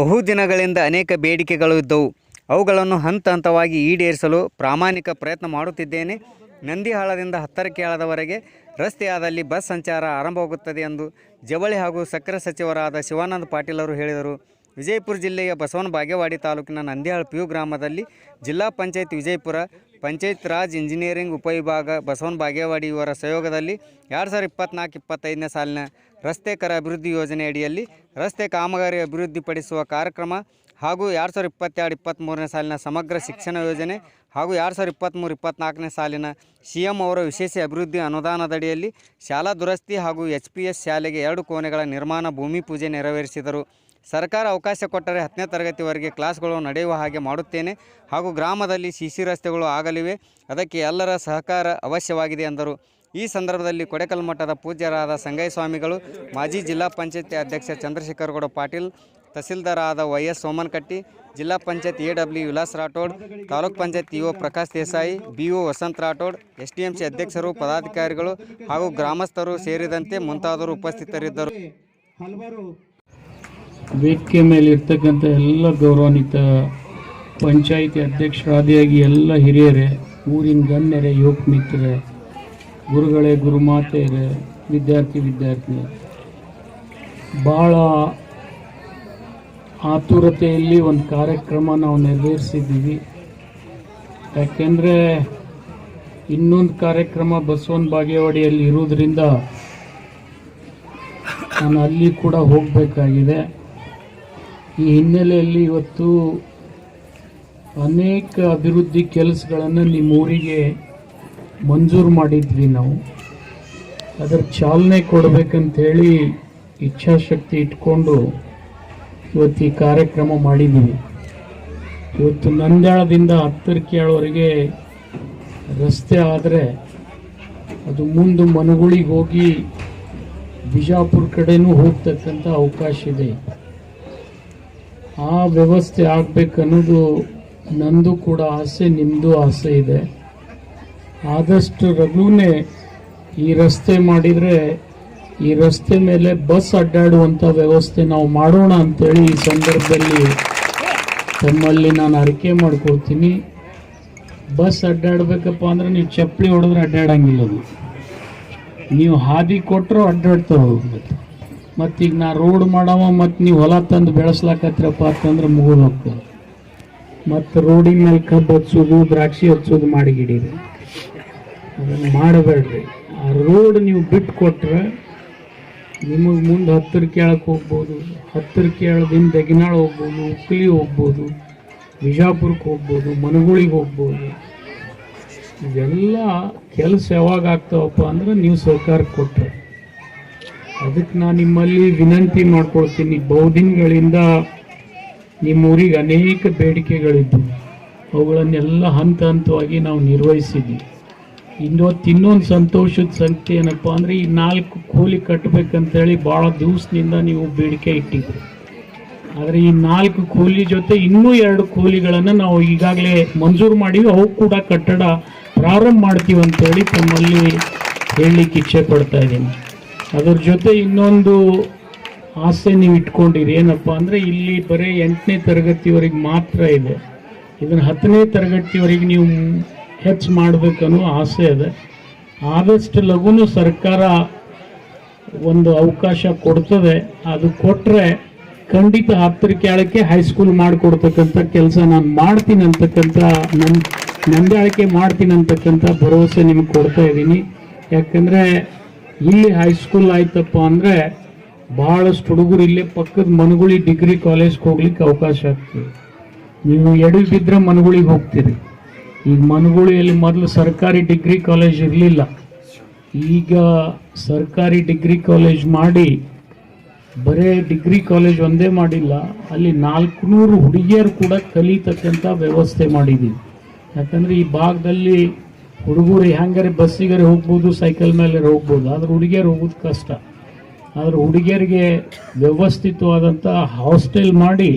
ಬಹುದಿನಗಳಿಂದ ಅನೇಕ ಬೇಡಿಕೆಗಳು ಇದ್ದವು. ಅವುಗಳನ್ನು ಹಂತ ಹಂತವಾಗಿ ಈಡೇರಿಸಲು ಪ್ರಾಮಾಣಿಕ ಪ್ರಯತ್ನ ಮಾಡುತ್ತಿದ್ದೇನೆ. ನಂದಿಹಾಳದಿಂದ ಹತ್ತರಕೇಳದವರೆಗೆ ರಸ್ತೆಯಾದಲ್ಲಿ ಬಸ್ ಸಂಚಾರ ಆರಂಭವಾಗುತ್ತದೆ ಎಂದು ಜವಳಿ ಹಾಗೂ ಸಕ್ಕರೆ ಸಚಿವರಾದ ಶಿವಾನಂದ ಪಾಟೀಲ್ ಅವರು ಹೇಳಿದರು. ವಿಜಯಪುರ ಜಿಲ್ಲೆಯ ಬಸವನ ಬಾಗೇವಾಡಿ ತಾಲೂಕಿನ ನಂದಿಹಾಳ್ ಪಿಯು ಗ್ರಾಮದಲ್ಲಿ ಜಿಲ್ಲಾ ಪಂಚಾಯತ್ ವಿಜಯಪುರ, ಪಂಚಾಯತ್ ರಾಜ್ ಇಂಜಿನಿಯರಿಂಗ್ ಉಪವಿಭಾಗ ಬಸವನ ಬಾಗೇವಾಡಿ ಇವರ ಸಹಯೋಗದಲ್ಲಿ ಎರಡು ಸಾವಿರದ ಇಪ್ಪತ್ನಾಲ್ಕು ಇಪ್ಪತ್ತೈದನೇ ಸಾಲಿನ ರಸ್ತೆ ಕರ ಅಭಿವೃದ್ಧಿ ಯೋಜನೆಯಡಿಯಲ್ಲಿ ರಸ್ತೆ ಕಾಮಗಾರಿ ಅಭಿವೃದ್ಧಿಪಡಿಸುವ ಕಾರ್ಯಕ್ರಮ ಹಾಗೂ ಎರಡು ಸಾವಿರದ ಇಪ್ಪತ್ತೆರಡು ಇಪ್ಪತ್ತ್ಮೂರನೇ ಸಾಲಿನ ಸಮಗ್ರ ಶಿಕ್ಷಣ ಯೋಜನೆ ಹಾಗೂ ಎರಡು ಸಾವಿರದ ಇಪ್ಪತ್ತ್ಮೂರು ಇಪ್ಪತ್ತ್ನಾಲ್ಕನೇ ಸಾಲಿನ ಸಿ ಎಂ ಅವರ ವಿಶೇಷ ಅಭಿವೃದ್ಧಿ ಅನುದಾನದಡಿಯಲ್ಲಿ ಶಾಲಾ ದುರಸ್ತಿ ಹಾಗೂ ಎಚ್ ಪಿ ಎಸ್ ಶಾಲೆಗೆ ಎರಡು ಕೋಣೆಗಳ ನಿರ್ಮಾಣ ಭೂಮಿ ಪೂಜೆ ನೆರವೇರಿಸಿದರು. ಸರ್ಕಾರ ಅವಕಾಶ ಕೊಟ್ಟರೆ ಹತ್ತನೇ ತರಗತಿವರೆಗೆ ಕ್ಲಾಸ್ಗಳು ನಡೆಯುವ ಹಾಗೆ ಮಾಡುತ್ತೇನೆ ಹಾಗೂ ಗ್ರಾಮದಲ್ಲಿ ಸಿಸಿ ರಸ್ತೆಗಳು ಆಗಲಿವೆ. ಅದಕ್ಕೆ ಎಲ್ಲರ ಸಹಕಾರ ಅವಶ್ಯವಾಗಿದೆ ಎಂದರು. ಈ ಸಂದರ್ಭದಲ್ಲಿ ಕೊಡೆಕಲ್ ಮಠದ ಪೂಜ್ಯರಾದ ಸಂಗಯ್ಯ ಸ್ವಾಮಿಗಳು ಮಾಜಿ ಜಿಲ್ಲಾ ಪಂಚಾಯತಿ ಅಧ್ಯಕ್ಷ ಚಂದ್ರಶೇಖರಗೌಡ ಪಾಟೀಲ್, ತಹಸೀಲ್ದಾರಾದ ವೈ ಎಸ್ ಸೋಮನಕಟ್ಟಿ, ಜಿಲ್ಲಾ panchayat A W Vilas Rathod, taluk panchayat EO Prakash Desai, B O Vasant Rathod, S T M C ಅಧ್ಯಕ್ಷರು, ಪದಾಧಿಕಾರಿಗಳು ಹಾಗೂ ಗ್ರಾಮಸ್ಥರು ಸೇರಿದಂತೆ ಮುಂತಾದವರು ಉಪಸ್ಥಿತರಿದ್ದರು. ವೇದಿಕೆ ಮೇಲೆ ಇರ್ತಕ್ಕಂಥ ಎಲ್ಲ ಗೌರವಾನ್ವಿತ ಪಂಚಾಯಿತಿ ಅಧ್ಯಕ್ಷರಾದಿಯಾಗಿ ಎಲ್ಲ ಹಿರಿಯರೇ, ಊರಿನ ಗಣ್ಯರೇ, ಯುವಕ ಮಿತ್ರರೇ, ಗುರುಗಳೇ, ಗುರುಮಾತೆಯರೇ, ವಿದ್ಯಾರ್ಥಿ ವಿದ್ಯಾರ್ಥಿನಿ ಭಾಳ ಆತುರತೆಯಲ್ಲಿ ಒಂದು ಕಾರ್ಯಕ್ರಮ ನಾವು ನೆರವೇರಿಸಿದ್ದೀವಿ. ಯಾಕೆಂದರೆ ಇನ್ನೊಂದು ಕಾರ್ಯಕ್ರಮ ಬಸವನ ಬಾಗೇವಾಡಿಯಲ್ಲಿ ಇರೋದ್ರಿಂದ ನಾನು ಅಲ್ಲಿ ಕೂಡ ಹೋಗಬೇಕಾಗಿದೆ. ಈ ಹಿನ್ನೆಲೆಯಲ್ಲಿ ಇವತ್ತು ಅನೇಕ ಅಭಿವೃದ್ಧಿ ಕೆಲಸಗಳನ್ನು ನಿಮ್ಮ ಊರಿಗೆ ಮಂಜೂರು ಮಾಡಿದ್ವಿ ನಾವು. ಅದರ ಚಾಲನೆ ಕೊಡಬೇಕಂತೇಳಿ ಇಚ್ಛಾಶಕ್ತಿ ಇಟ್ಕೊಂಡು ಇವತ್ತು ಈ ಕಾರ್ಯಕ್ರಮ ಮಾಡಿದ್ದೀವಿ. ಇವತ್ತು ನಂದ್ಯಾಳದಿಂದ ಹತ್ತರಕೇಳವರೆಗೆ ರಸ್ತೆ ಆದರೆ ಅದು ಮುಂದೆ ಮನಗುಳಿಗೆ ಹೋಗಿ ಬಿಜಾಪುರ ಕಡೆಯೂ ಹೋಗ್ತಕ್ಕಂಥ ಅವಕಾಶ ಇದೆ. ಆ ವ್ಯವಸ್ಥೆ ಆಗ್ಬೇಕನ್ನೋದು ನಂದು ಕೂಡ ಆಸೆ ನಿಮ್ಮದು ಆಸೆ ಇದೆ. ಆದಷ್ಟು ರಘುನೇ ಈ ರಸ್ತೆ ಮಾಡಿದರೆ ಈ ರಸ್ತೆ ಮೇಲೆ ಬಸ್ ಅಡ್ಡಾಡುವಂಥ ವ್ಯವಸ್ಥೆ ನಾವು ಮಾಡೋಣ ಅಂತೇಳಿ ಈ ಸಂದರ್ಭದಲ್ಲಿ ತಮ್ಮಲ್ಲಿ ನಾನು ಅರಿಕೆ ಮಾಡ್ಕೊಳ್ತೀನಿ. ಬಸ್ ಅಡ್ಡಾಡ್ಬೇಕಪ್ಪ ಅಂದ್ರೆ ನೀವು ಚಪ್ಪಲಿ ಹೊಡೆದ್ರೆ ಅಡ್ಡಾಡಂಗಿಲ್ಲ ಅದು. ನೀವು ಹಾದಿ ಕೊಟ್ಟರು ಅಡ್ಡಾಡ್ತಾ ಮತ್ತೆ ಮತ್ತೀಗ ನಾ ರೋಡ್ ಮಾಡವ, ಮತ್ತು ನೀವು ಹೊಲ ತಂದು ಬೆಳೆಸ್ಲಾಕತ್ರಪ್ಪ ಅಂತಂದ್ರೆ ಮುಗಿದು ಹೋಗ್ತದೆ. ಮತ್ತು ರೋಡಿನ ಮೇಲೆ ಕಬ್ಬು ಹಚ್ಚೋದು, ದ್ರಾಕ್ಷಿ ಹಚ್ಚೋದು ಮಾಡಿಗಿಡೀರಿ ಅದನ್ನು ಮಾಡಬೇಡ್ರಿ. ಆ ರೋಡ್ ನೀವು ಬಿಟ್ಟು ಕೊಟ್ರೆ ನಿಮಗೆ ಮುಂದೆ ಹತ್ತರ ಕೇಳಕ್ಕೆ ಹೋಗ್ಬೋದು, ಹತ್ತರ ಕೇಳದಿಂದ ದಗಿನಾಳ ಹೋಗ್ಬೋದು ಉಕ್ಲಿ ಹೋಗ್ಬೋದು ಬಿಜಾಪುರಕ್ಕೆ ಹೋಗ್ಬೋದು, ಮನಗುಳಿಗೆ ಹೋಗ್ಬೋದು. ಇವೆಲ್ಲ ಕೆಲಸ ಯಾವಾಗ ಆಗ್ತಾವಪ್ಪ ಅಂದ್ರೆ ನೀವು ಸರ್ಕಾರ ಕೊಟ್ಟರೆ ಅದಕ್ಕೆ ನಾನು ನಿಮ್ಮಲ್ಲಿ ವಿನಂತಿ ಮಾಡ್ಕೊಳ್ತೀನಿ. ಬಹುದಿನಗಳಿಂದ ನಿಮ್ಮ ಊರಿಗೆ ಅನೇಕ ಬೇಡಿಕೆಗಳಿದ್ದು, ಅವುಗಳನ್ನೆಲ್ಲ ಹಂತ ಹಂತವಾಗಿ ನಾವು ನಿರ್ವಹಿಸಿದ್ವಿ. ಇನ್ನೊತ್ತು ಇನ್ನೊಂದು ಸಂತೋಷದ ಸಂಗತಿ ಏನಪ್ಪ ಅಂದರೆ, ಈ ನಾಲ್ಕು ಕೂಲಿ ಕಟ್ಟಬೇಕಂತೇಳಿ ಭಾಳ ದಿವಸದಿಂದ ನೀವು ಬೇಡಿಕೆ ಇಟ್ಟಿದ್ರಿ. ಆದರೆ ಈ ನಾಲ್ಕು ಕೂಲಿ ಜೊತೆ ಇನ್ನೂ ಎರಡು ಕೂಲಿಗಳನ್ನು ನಾವು ಈಗಾಗಲೇ ಮಂಜೂರು ಮಾಡಿ ಅವು ಕೂಡ ಕಟ್ಟಡ ಪ್ರಾರಂಭ ಮಾಡ್ತೀವಿ ಅಂತೇಳಿ ತಮ್ಮಲ್ಲಿ ಹೇಳಲಿಕ್ಕೆ ಇಚ್ಛೆ ಪಡ್ತಾ ಇದ್ದೀನಿ. ಅದ್ರ ಜೊತೆ ಇನ್ನೊಂದು ಆಸೆ ನೀವು ಇಟ್ಕೊಂಡಿರಿ, ಏನಪ್ಪ ಅಂದರೆ ಇಲ್ಲಿ ಬರೀ ಎಂಟನೇ ತರಗತಿವರೆಗೆ ಮಾತ್ರ ಇದೆ. ಇದನ್ನು ಹತ್ತನೇ ತರಗತಿವರೆಗೆ ನೀವು ಹೆಚ್ಚು ಮಾಡಬೇಕನ್ನೋ ಆಸೆ ಇದೆ. ಆದಷ್ಟು ಲಘುನು ಸರ್ಕಾರ ಒಂದು ಅವಕಾಶ ಕೊಡ್ತದೆ. ಅದು ಕೊಟ್ಟರೆ ಖಂಡಿತ ಹತ್ತರ ಕೆಳಕ್ಕೆ ಹೈಸ್ಕೂಲ್ ಮಾಡಿಕೊಡ್ತಕ್ಕಂಥ ಕೆಲಸ ನಾನು ಮಾಡ್ತೀನಿ ಅಂತಕ್ಕಂಥ ನನ್ನ ನಂದಾಳಿಕೆ ಮಾಡ್ತೀನಿ ಅಂತಕ್ಕಂಥ ಭರವಸೆ ನಿಮಗೆ ಕೊಡ್ತಾ ಇದ್ದೀನಿ. ಯಾಕಂದರೆ ಇಲ್ಲಿ ಹೈಸ್ಕೂಲ್ ಆಯ್ತಪ್ಪ ಅಂದರೆ ಭಾಳಷ್ಟು ಹುಡುಗರು ಇಲ್ಲೇ ಪಕ್ಕದ ಮನಗುಳಿ ಡಿಗ್ರಿ ಕಾಲೇಜ್ಗೆ ಹೋಗ್ಲಿಕ್ಕೆ ಅವಕಾಶ ಆಗ್ತದೆ. ನೀವು ಎಡವಿ ಬಿದ್ದರೆ ಮನಗುಳಿಗೆ ಹೋಗ್ತೀರಿ. ಈಗ ಮನಗುಳಿಯಲ್ಲಿ ಮೊದಲು ಸರ್ಕಾರಿ ಡಿಗ್ರಿ ಕಾಲೇಜ್ ಇರಲಿಲ್ಲ. ಈಗ ಸರ್ಕಾರಿ ಡಿಗ್ರಿ ಕಾಲೇಜ್ ಮಾಡಿ ಬರೇ ಡಿಗ್ರಿ ಕಾಲೇಜ್ ಒಂದೇ ಮಾಡಿಲ್ಲ, ಅಲ್ಲಿ ನಾಲ್ಕುನೂರು ಹುಡುಗಿಯರು ಕೂಡ ಕಲಿತಕ್ಕಂಥ ವ್ಯವಸ್ಥೆ ಮಾಡಿದ್ದೀವಿ ಯಾಕಂದರೆ ಈ ಭಾಗದಲ್ಲಿ ಹುಡುಗರು ಹೆಂಗಾರೆ ಬಸ್ಸಿಗಾರೆ ಹೋಗ್ಬೋದು, ಸೈಕಲ್ ಮೇಲೆ ಹೋಗ್ಬೋದು. ಆದ್ರೆ ಹುಡುಗಿಯರು ಹೋಗೋದು ಕಷ್ಟ. ಆದರೆ ಹುಡುಗಿಯರಿಗೆ ವ್ಯವಸ್ಥಿತವಾದಂಥ ಹಾಸ್ಟೆಲ್ ಮಾಡಿ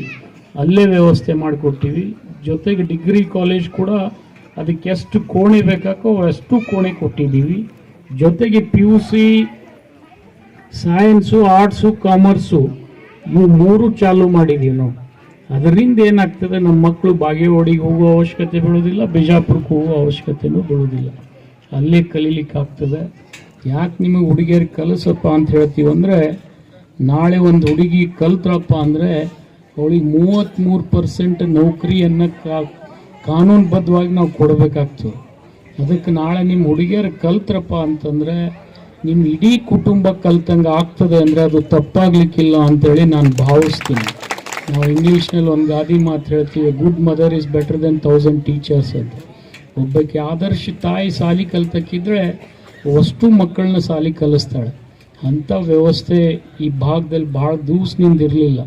ಅಲ್ಲೇ ವ್ಯವಸ್ಥೆ ಮಾಡಿಕೊಟ್ಟಿವಿ. ಜೊತೆಗೆ ಡಿಗ್ರಿ ಕಾಲೇಜ್ ಕೂಡ ಅದಕ್ಕೆ ಎಷ್ಟು ಕೋಣೆ ಬೇಕಾಕೋ ಅಷ್ಟು ಕೋಣೆ ಕೊಟ್ಟಿದ್ದೀವಿ. ಜೊತೆಗೆ P U C science arts commerce ಇವು ಮೂರು ಚಾಲು ಮಾಡಿದ್ದೀವಿ ನಾವು. ಅದರಿಂದ ಏನಾಗ್ತದೆ, ನಮ್ಮ ಮಕ್ಕಳು ಬಾಗೇವಾಡಿಗೆ ಹೋಗೋ ಅವಶ್ಯಕತೆ ಬೀಳೋದಿಲ್ಲ ಬಿಜಾಪುರಕ್ಕೆ ಹೋಗೋ ಅವಶ್ಯಕತೆನೂ ಬೀಳೋದಿಲ್ಲ ಅಲ್ಲೇ ಕಲೀಲಿಕ್ಕೆ ಆಗ್ತದೆ ಯಾಕೆ ನಿಮಗೆ ಹುಡುಗಿಯರು ಕಲಿಸಪ್ಪ ಅಂತ ಹೇಳ್ತೀವಿ ಅಂದರೆ, ನಾಳೆ ಒಂದು ಹುಡುಗಿ ಕಲ್ತ್ರಪ್ಪ ಅಂದರೆ, ಅವಳಿಗೆ ಮೂವತ್ತ್ಮೂರು ಪರ್ಸೆಂಟ್ ನೌಕರಿಯನ್ನು ಕಾನೂನುಬದ್ಧವಾಗಿ ನಾವು ಕೊಡಬೇಕಾಗ್ತದೆ. ಅದಕ್ಕೆ ನಾಳೆ ನಿಮ್ಮ ಹುಡುಗಿಯರು ಕಲ್ತ್ರಪ್ಪ ಅಂತಂದರೆ, ನಿಮ್ಮ ಇಡೀ ಕುಟುಂಬ ಕಲ್ತಂಗೆ ಆಗ್ತದೆ ಅಂದರೆ ಅದು ತಪ್ಪಾಗಲಿಕ್ಕಿಲ್ಲ ಅಂತೇಳಿ ನಾನು ಭಾವಿಸ್ತೀನಿ. ಇಂಗ್ಲೀಷ್ನಲ್ಲಿ ಒಂದು ಗಾದಿ ಮಾತು ಹೇಳ್ತೀವಿ good mother is better than thousand teachers ಅಂತ. ಒಬ್ಬಕ್ಕೆ ಆದರ್ಶ ತಾಯಿ ಸಾಲಿ ಕಲ್ತಕ್ಕಿದ್ರೆ ಅಷ್ಟು ಮಕ್ಕಳನ್ನ ಸಾಲಿ ಕಲಿಸ್ತಾಳೆ. ಅಂಥ ವ್ಯವಸ್ಥೆ ಈ ಭಾಗದಲ್ಲಿ ಭಾಳ ದಿವಸದಿಂದ ಇರಲಿಲ್ಲ.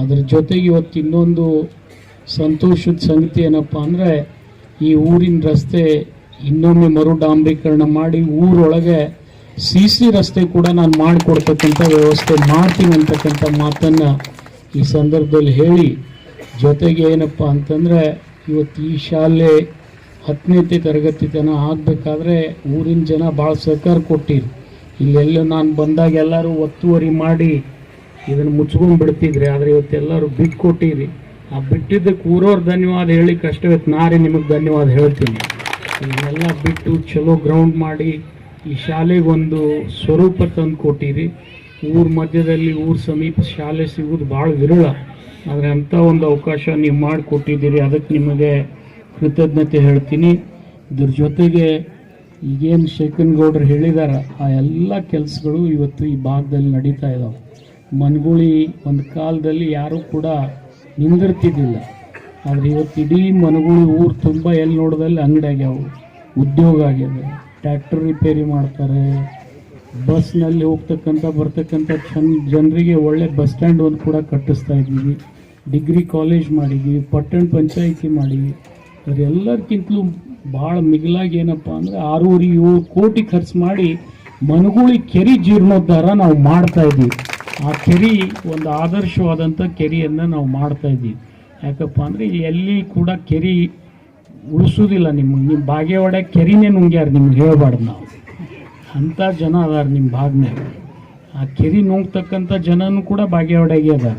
ಅದ್ರ ಜೊತೆಗೆ ಇವತ್ತು ಇನ್ನೊಂದು ಸಂತೋಷದ ಸಂಗತಿ ಏನಪ್ಪ ಅಂದರೆ, ಈ ಊರಿನ ರಸ್ತೆ ಇನ್ನೊಮ್ಮೆ ಮರು ಡಾಂಬರೀಕರಣ ಮಾಡಿ ಊರೊಳಗೆ ಸಿ ಸಿ ರಸ್ತೆ ಕೂಡ ನಾನು ಮಾಡಿಕೊಡ್ತಕ್ಕಂಥ ವ್ಯವಸ್ಥೆ ಮಾಡ್ತೀನಿ ಅಂತಕ್ಕಂಥ ಮಾತನ್ನು ಈ ಸಂದರ್ಭದಲ್ಲಿ ಹೇಳಿ, ಜೊತೆಗೆ ಏನಪ್ಪ ಅಂತಂದರೆ, ಇವತ್ತು ಈ ಶಾಲೆ ಹತ್ತನೇ ತರಗತಿ ತನಕ ಆಗಬೇಕಾದ್ರೆ ಊರಿನ ಜನ ಭಾಳ ಸಹಕಾರ ಕೊಟ್ಟಿದ್ರು. ಇಲ್ಲೆಲ್ಲ ನಾನು ಬಂದಾಗ ಎಲ್ಲರೂ ಒತ್ತುವರಿ ಮಾಡಿ ಇದನ್ನು ಮುಚ್ಕೊಂಡು ಬಿಡ್ತಿದ್ರಿ ಆದರೆ ಇವತ್ತೆಲ್ಲರೂ ಬಿಟ್ಟು ಬಿಟ್ಕೊಟ್ಟಿರಿ ಆ ಬಿಟ್ಟಿದ್ದಕ್ಕೆ ಊರವ್ರು ಧನ್ಯವಾದ ಹೇಳಿ ಕಷ್ಟ ಇವತ್ತು ನಾರೇ ನಿಮಗೆ ಧನ್ಯವಾದ ಹೇಳ್ತೀನಿ. ಇದನ್ನೆಲ್ಲ ಬಿಟ್ಟು ಚಲೋ ಗ್ರೌಂಡ್ ಮಾಡಿ ಈ ಶಾಲೆಗೆ ಒಂದು ಸ್ವರೂಪ ತಂದು ಕೊಟ್ಟಿರಿ. ಊರ ಮಧ್ಯದಲ್ಲಿ ಊರ ಸಮೀಪ ಶಾಲೆ ಸಿಗೋದು ಭಾಳ ವಿರಳ. ಆದರೆ ಅಂಥ ಒಂದು ಅವಕಾಶ ನೀವು ಮಾಡಿಕೊಟ್ಟಿದ್ದೀರಿ, ಅದಕ್ಕೆ ನಿಮಗೆ ಕೃತಜ್ಞತೆ ಹೇಳ್ತೀನಿ. ಇದ್ರ ಜೊತೆಗೆ ಈಗೇನು ಶೇಖನ್ ಗೌಡ್ರು ಹೇಳಿದಾರ, ಆ ಎಲ್ಲ ಕೆಲಸಗಳು ಇವತ್ತು ಈ ಭಾಗದಲ್ಲಿ ನಡೀತಾ ಇದ್ದಾವೆ ಮನ್ಗುಳಿ ಒಂದು ಕಾಲದಲ್ಲಿ ಯಾರೂ ಕೂಡ ನಿಂದಿರ್ತಿದ್ದಿಲ್ಲ. ಆದರೆ ಇವತ್ತು ಇಡೀ ಮನಗುಳಿ ಊರು ತುಂಬ ಎಲ್ಲಿ ನೋಡಿದಲ್ಲಿ ಅಂಗಡಿ ಆಗ್ಯಾವು ಉದ್ಯೋಗ ಆಗ್ಯದ, ಟ್ರ್ಯಾಕ್ಟರ್ ರಿಪೇರಿ ಮಾಡ್ತಾರೆ ಬಸ್ನಲ್ಲಿ ಹೋಗ್ತಕ್ಕಂಥ, ಬರ್ತಕ್ಕಂಥ ಚನ್, ಜನರಿಗೆ ಒಳ್ಳೆ ಬಸ್ ಸ್ಟ್ಯಾಂಡ್ ಒಂದು ಕೂಡ ಕಟ್ಟಿಸ್ತಾ ಇದ್ದೀವಿ ಡಿಗ್ರಿ ಕಾಲೇಜ್ ಮಾಡಿದ್ದೀವಿ ಪಟ್ಟಣ ಪಂಚಾಯಿತಿ ಮಾಡಿದ್ವಿ. ಅದೆಲ್ಲದಕ್ಕಿಂತಲೂ ಭಾಳ ಮಿಗಿಲಾಗಿ ಏನಪ್ಪ ಅಂದರೆ ಆರೂವರೆ ಏಳು ಕೋಟಿ ಖರ್ಚು ಮಾಡಿ ಮನಗುಳಿ ಕೆರೆ ಜೀರ್ಣೋದ್ಧಾರ ನಾವು ಮಾಡ್ತಾ ಇದ್ದೀವಿ ಆ ಕೆರೆ ಒಂದು ಆದರ್ಶವಾದಂಥ ಕೆರೆಯನ್ನು ನಾವು ಮಾಡ್ತಾ ಇದ್ದೀವಿ ಯಾಕಪ್ಪ ಅಂದರೆ ಎಲ್ಲಿ ಕೂಡ ಕೆರೆ ಉಳಿಸೋದಿಲ್ಲ ನಿಮಗೆ. ನಿಮ್ಮ ಬಾಗೇವಾಡ ಕೆರಿನೇ ನುಂಗ್ಯಾರ, ನಿಮ್ಗೆ ಹೇಳ್ಬಾರ್ದು ನಾವು. ಅಂಥ ಜನ ಅದಾರ ನಿಮ್ಮ ಭಾಗನೇ ಆ ಕೆರೆ ನುಂಗ್ತಕ್ಕಂಥ ಜನನೂ ಕೂಡ ಬಾಗೇವಾಡಾಗೆ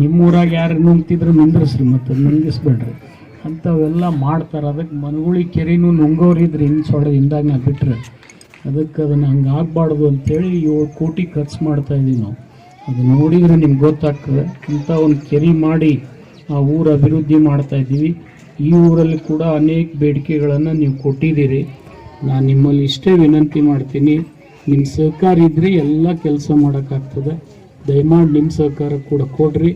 ನಿಮ್ಮ ಊರಾಗ ಯಾರು ನುಂಗ್ತಿದ್ರು ನಿಂದ್ರಿಸ್ರಿ ಮತ್ತು ನುಂಗಿಸ್ಬೇಡ್ರಿ. ಅಂಥವೆಲ್ಲ ಮಾಡ್ತಾರೆ. ಅದಕ್ಕೆ ಮನಗುಳಿ ಕೆರೆನೂ ನುಂಗೋರಿದ್ರೆ ಹಿಂಗೆ ಸೊಡ ಹಿಂದಾಗ ನಾ ಬಿಟ್ರೆ ಅದಕ್ಕೆ ಅದನ್ನು ಹಂಗೆ ಆಗಬಾರ್ದು ಅಂತೇಳಿ ಏಳು ಕೋಟಿ ಖರ್ಚು ಮಾಡ್ತಾ ಇದ್ದೀವಿ ನಾವು. ಅದು ನೋಡಿದರೆ ನಿಮ್ಗೆ ಗೊತ್ತಾಗ್ತದೆ. ಅಂಥ ಒಂದು ಕೆರೆ ಮಾಡಿ ಆ ಊರು ಅಭಿವೃದ್ಧಿ ಮಾಡ್ತಾ ಇದ್ದೀವಿ ಈ ಊರಲ್ಲಿ ಕೂಡ ಅನೇಕ ಬೇಡಿಕೆಗಳನ್ನು ನೀವು ಕೊಟ್ಟಿದ್ದೀರಿ. ನಾನು ನಿಮ್ಮಲ್ಲಿ ಇಷ್ಟೇ ವಿನಂತಿ ಮಾಡ್ತೀನಿ. ನಿಮ್ಮ ಸಹಕಾರ ಇದ್ದರೆ ಎಲ್ಲ ಕೆಲಸ ಮಾಡೋಕ್ಕಾಗ್ತದೆ. ದಯಮಾಡಿ ನಿಮ್ಮ ಸಹಕಾರ ಕೂಡ ಕೊಡ್ರಿ.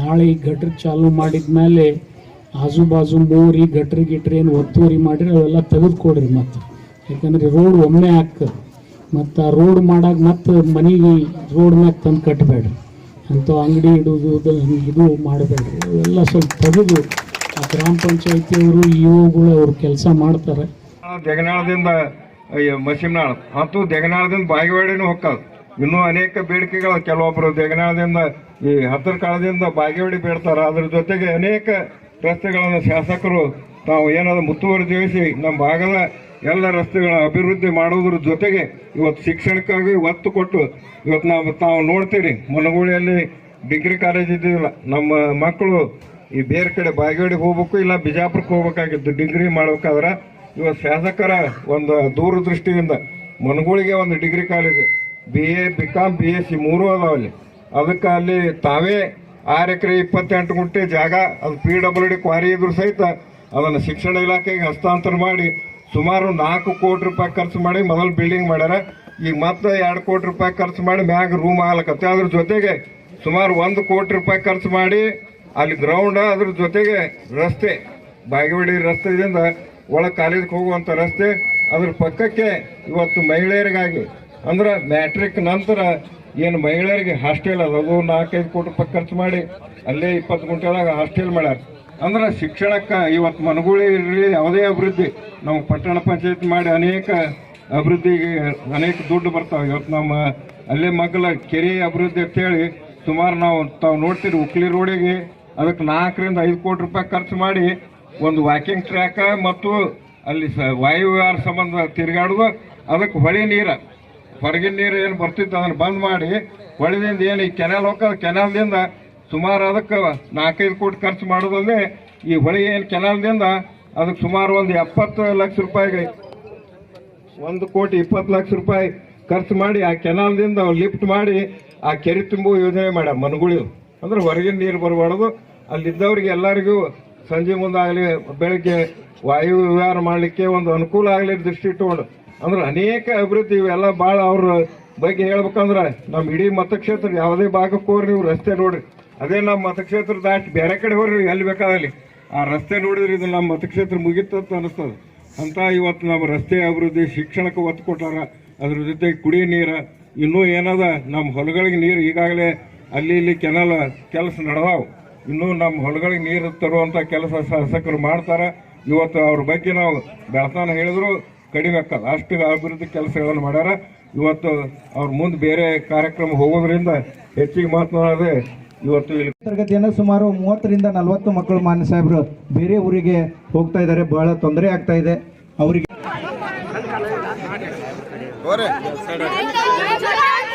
ನಾಳೆ ಈ ಗಟ್ರ ಚಾಲು ಮಾಡಿದ ಮೇಲೆ ಆಜು ಬಾಜು ಮೋರಿ ಗಟ್ರಿ ಗಿಟ್ರಿ ಏನು ಒತ್ತುವರಿ ಮಾಡಿರಿ ಅವೆಲ್ಲ ತೆಗೆದು ಕೊಡ್ರಿ ಮತ್ತೆ. ಯಾಕಂದ್ರೆ ರೋಡ್ ಒಮ್ಮೆ ಹಾಕ, ಮತ್ತು ಆ ರೋಡ್ ಮಾಡಾಗ ಮತ್ತೆ ಮನೆಗೆ ರೋಡ್ ಮ್ಯಾಗ ತಂದು ಕಟ್ಟಬೇಡ್ರಿ ಅಂಥ ಅಂಗಡಿ ಇಡೋದು ಇದು ಮಾಡಬೇಡ್ರಿ. ಅವೆಲ್ಲ ಸ್ವಲ್ಪ ತೆಗೆದು ಆ ಗ್ರಾಮ ಪಂಚಾಯತಿಯವರು ಇವುಗಳು ಅವ್ರು ಕೆಲಸ ಮಾಡ್ತಾರೆ. ದೇಗನಾಳದಿಂದ ಮಸಿಮನಾಳ. ಅಂತೂ ದೇಗನಾಳದಿಂದ ಬಾಗೇವಾಡಿನೂ ಹೊಕ್ಕದು. ಇನ್ನೂ ಅನೇಕ ಬೇಡಿಕೆಗಳು. ಕೆಲವೊಬ್ಬರು ದೇಗನಾಳದಿಂದ ಈ ಹತ್ತರ ಕಾಲದಿಂದ ಬಾಗೇವಾಡಿ ಬೇಡ್ತಾರೆ ಅದ್ರ ಜೊತೆಗೆ ಅನೇಕ ರಸ್ತೆಗಳನ್ನು ಶಾಸಕರು ತಾವು ಏನಾದ್ರು ಮುತುವರ್ಜಿ ವಹಿಸಿ ನಮ್ಮ ಭಾಗದ ಎಲ್ಲ ರಸ್ತೆಗಳ ಅಭಿವೃದ್ಧಿ ಮಾಡೋದ್ರ ಜೊತೆಗೆ ಇವತ್ತು ಶಿಕ್ಷಣಕ್ಕಾಗಿ ಒತ್ತು ಕೊಟ್ಟು ಇವತ್ತು ನಾವು, ತಾವು ನೋಡ್ತೀರಿ, ಮನಗೂಳಿಯಲ್ಲಿ ಡಿಗ್ರಿ ಕಾಲೇಜ್ ಇದ್ದಿಲ್ಲ ನಮ್ಮ ಮಕ್ಕಳು ಈ ಬೇರೆ ಕಡೆ ಬಾಗೇವಾಡಿಗೆ ಹೋಗ್ಬೇಕು ಇಲ್ಲ ಬಿಜಾಪುರಕ್ಕೆ ಹೋಗ್ಬೇಕಾಗಿತ್ತು. ಡಿಗ್ರಿ ಮಾಡ್ಬೇಕಾದ್ರೆ ಇವತ್ತು ಶಾಸಕರ ಒಂದು ದೂರದೃಷ್ಟಿಯಿಂದ ಮನಗೋಳಿಗೆ ಒಂದು degree college B A B B S C ಮೂರು ಅದಾವ ಅಲ್ಲಿ. ಅದಕ್ಕೆ ಅಲ್ಲಿ ತಾವೇ ಆರು ಎಕರೆ ಇಪ್ಪತ್ತೆಂಟು ಗುಂಟೆ ಜಾಗ, ಅದು ಪಿ ಡಬ್ಲ್ಯೂ ಡಿ ಕ್ವಾರಿ ಇದ್ರು ಸಹಿತ ಅದನ್ನು ಶಿಕ್ಷಣ ಇಲಾಖೆಗೆ ಹಸ್ತಾಂತರ ಮಾಡಿ ಸುಮಾರು ನಾಲ್ಕು ಕೋಟಿ ರೂಪಾಯಿ ಖರ್ಚು ಮಾಡಿ ಮೊದಲು ಬಿಲ್ಡಿಂಗ್ ಮಾಡ್ಯಾರ. ಈಗ ಮತ್ತೆ ಎರಡು ಕೋಟಿ ರೂಪಾಯಿ ಖರ್ಚು ಮಾಡಿ ಮ್ಯಾಗ ರೂಮ್ ಆಗ್ಲಕತ್ತೆ ಅದ್ರ ಜೊತೆಗೆ ಸುಮಾರು ಒಂದು ಕೋಟಿ ರೂಪಾಯಿ ಖರ್ಚು ಮಾಡಿ ಅಲ್ಲಿ ಗ್ರೌಂಡ್ ಅದ್ರ ಜೊತೆಗೆ ರಸ್ತೆ, ಬಾಗೇವಾಡಿ ರಸ್ತೆಯಿಂದ ಒಳಗೆ ಕಾಲೇಜ್ಗೆ ಹೋಗುವಂಥ ರಸ್ತೆ ಅದ್ರ ಪಕ್ಕಕ್ಕೆ ಇವತ್ತು ಮಹಿಳೆಯರಿಗಾಗಿ ಅಂದ್ರೆ ಮ್ಯಾಟ್ರಿಕ್ ನಂತರ ಏನು ಮಹಿಳೆಯರಿಗೆ ಹಾಸ್ಟೆಲ್ ಅದ ನಾಲ್ಕೈದು ಕೋಟಿ ರೂಪಾಯಿ ಖರ್ಚು ಮಾಡಿ ಅಲ್ಲೇ ಇಪ್ಪತ್ತು ಗುಂಟೆದಾಗ ಹಾಸ್ಟೆಲ್ ಮಾಡ್ಯಾರ. ಅಂದ್ರೆ ಶಿಕ್ಷಣಕ್ಕೆ ಇವತ್ತು ಮನಗುಳಿ ಇರಲಿ ಯಾವುದೇ ಅಭಿವೃದ್ಧಿ. ನಾವು ಪಟ್ಟಣ ಪಂಚಾಯತ್ ಮಾಡಿ ಅನೇಕ ಅಭಿವೃದ್ಧಿಗೆ ಅನೇಕ ದುಡ್ಡು ಬರ್ತಾವೆ. ಇವತ್ತು ನಮ್ಮ ಅಲ್ಲೇ ಮಗ್ಲ ಕೆರೆ ಅಭಿವೃದ್ಧಿ ಅಂತೇಳಿ ಸುಮಾರು ನಾವು ತಾವು ನೋಡ್ತೀರಿ ಉಕ್ಲಿ ರೋಡಿಗೆ ಅದಕ್ಕೆ ನಾಲ್ಕರಿಂದ ಐದು ಕೋಟಿ ರೂಪಾಯಿ ಖರ್ಚು ಮಾಡಿ ಒಂದು ವಾಕಿಂಗ್ ಟ್ರ್ಯಾಕ್ ಮತ್ತು ಅಲ್ಲಿ ಸ ವಾಯುವಿಹಾರ ಸಂಬಂಧ ತಿರುಗಾಡೋದು ಅದಕ್ಕೆ ಹೊಳೆ ನೀರು. ಹೊರಗಿನ ನೀರು ಏನು ಬರ್ತಿತ್ತು ಅದನ್ನು ಬಂದ್ ಮಾಡಿ, ಹೊಳೆದಿಂದ ಏನು ಈ ಕೆನಾಲ್ ಹೋಗ ಕೆನಾಲ್ದಿಂದ ಸುಮಾರು ಅದಕ್ಕೆ ನಾಲ್ಕೈದು ಕೋಟಿ ಖರ್ಚು ಮಾಡೋದಲ್ಲದೆ, ಈ ಹೊಳೆ ಏನು ಕೆನಾಲ್ದಿಂದ ಅದಕ್ಕೆ ಸುಮಾರು ಒಂದು ಎಪ್ಪತ್ತು ಲಕ್ಷ ರೂಪಾಯಿಗೆ, ಒಂದು ಕೋಟಿ ಇಪ್ಪತ್ತು ಲಕ್ಷ ರೂಪಾಯಿ ಖರ್ಚು ಮಾಡಿ ಆ ಕೆನಾಲ್ದಿಂದ ಲಿಫ್ಟ್ ಮಾಡಿ ಆ ಕೆರೆ ತುಂಬುವ ಯೋಜನೆ ಮಾಡ್ಯಾರ ಮನಗುಳಿದು ಅಂದ್ರೆ ಹೊರಗಿನ ನೀರು ಬರಬಾರ್ದು, ಅಲ್ಲಿದ್ದವ್ರಿಗೆ ಎಲ್ಲರಿಗೂ ಸಂಜೆ ಮುಂದಾಗಲಿ ಬೆಳಗ್ಗೆ ವಾಯು ವಿಹಾರ ಮಾಡಲಿಕ್ಕೆ ಒಂದು ಅನುಕೂಲ ಆಗಲಿ ದೃಷ್ಟಿ ಇಟ್ಟುಕೊಂಡು. ಅಂದ್ರೆ ಅನೇಕ ಅಭಿವೃದ್ಧಿ ಇವೆಲ್ಲ ಭಾಳ ಅವ್ರ ಬಗ್ಗೆ ಹೇಳ್ಬೇಕಂದ್ರೆ ನಮ್ಮ ಇಡೀ ಮತಕ್ಷೇತ್ರ ಯಾವುದೇ ಭಾಗಕ್ಕೆ ಹೋಗ್ರಿ ನೀವು ರಸ್ತೆ ನೋಡ್ರಿ. ಅದೇ ನಮ್ಮ ಮತಕ್ಷೇತ್ರ ದಾಟಿ ಬೇರೆ ಕಡೆ ಹೋಗ್ರಿ ಎಲ್ಲಿ ಬೇಕಾದಲ್ಲಿ. ಆ ರಸ್ತೆ ನೋಡಿದ್ರೆ ಇದು ನಮ್ಮ ಮತಕ್ಷೇತ್ರ ಮುಗಿತು ಅಂತ ಅನಿಸ್ತದೆ. ಅಂತ ಇವತ್ತು ನಮ್ಮ ರಸ್ತೆ ಅಭಿವೃದ್ಧಿ ಶಿಕ್ಷಣಕ್ಕೆ ಒತ್ತು ಕೊಟ್ಟಾರ. ಅದ್ರ ಜೊತೆ ಕುಡಿಯೋ ನೀರು. ಇನ್ನೂ ಏನದ ನಮ್ಮ ಹೊಲಗಳಿಗೆ ನೀರು ಈಗಾಗಲೇ ಅಲ್ಲಿ ಇಲ್ಲಿ ಕೆನಲ್ ಕೆಲಸ ನಡೆದಾವು. ಇನ್ನೂ ನಮ್ಮ ಹೊಲಗಳಿಗೆ ನೀರು ತರುವಂಥ ಕೆಲಸ ಶಾಸಕರು ಮಾಡ್ತಾರೆ. ಇವತ್ತು ಅವ್ರ ಬಗ್ಗೆ ನಾವು ಬೆಳತಾನ ಹೇಳಿದ್ರು ಕಡಿಮೆ ಆಗ್ತದೆ. ಅಷ್ಟು ಅಭಿವೃದ್ಧಿ ಕೆಲಸಗಳನ್ನು ಮಾಡ್ಯಾರ. ಇವತ್ತು ಅವ್ರ ಮುಂದೆ ಬೇರೆ ಕಾರ್ಯಕ್ರಮ ಹೋಗೋದ್ರಿಂದ ಹೆಚ್ಚಿಗೆ ಮಾತನಾಡದೆ ಇವತ್ತು ಇಲ್ಲಿ ತರಗತಿಯನ್ನು ಸುಮಾರು ಮೂವತ್ತರಿಂದ ನಲವತ್ತು ಮಕ್ಕಳು ಮಾನ್ಯ ಸಾಹೇಬರು ಬೇರೆ ಊರಿಗೆ ಹೋಗ್ತಾ ಇದ್ದಾರೆ. ಬಹಳ ತೊಂದರೆ ಆಗ್ತಾ ಇದೆ. ಅವರಿಗೆ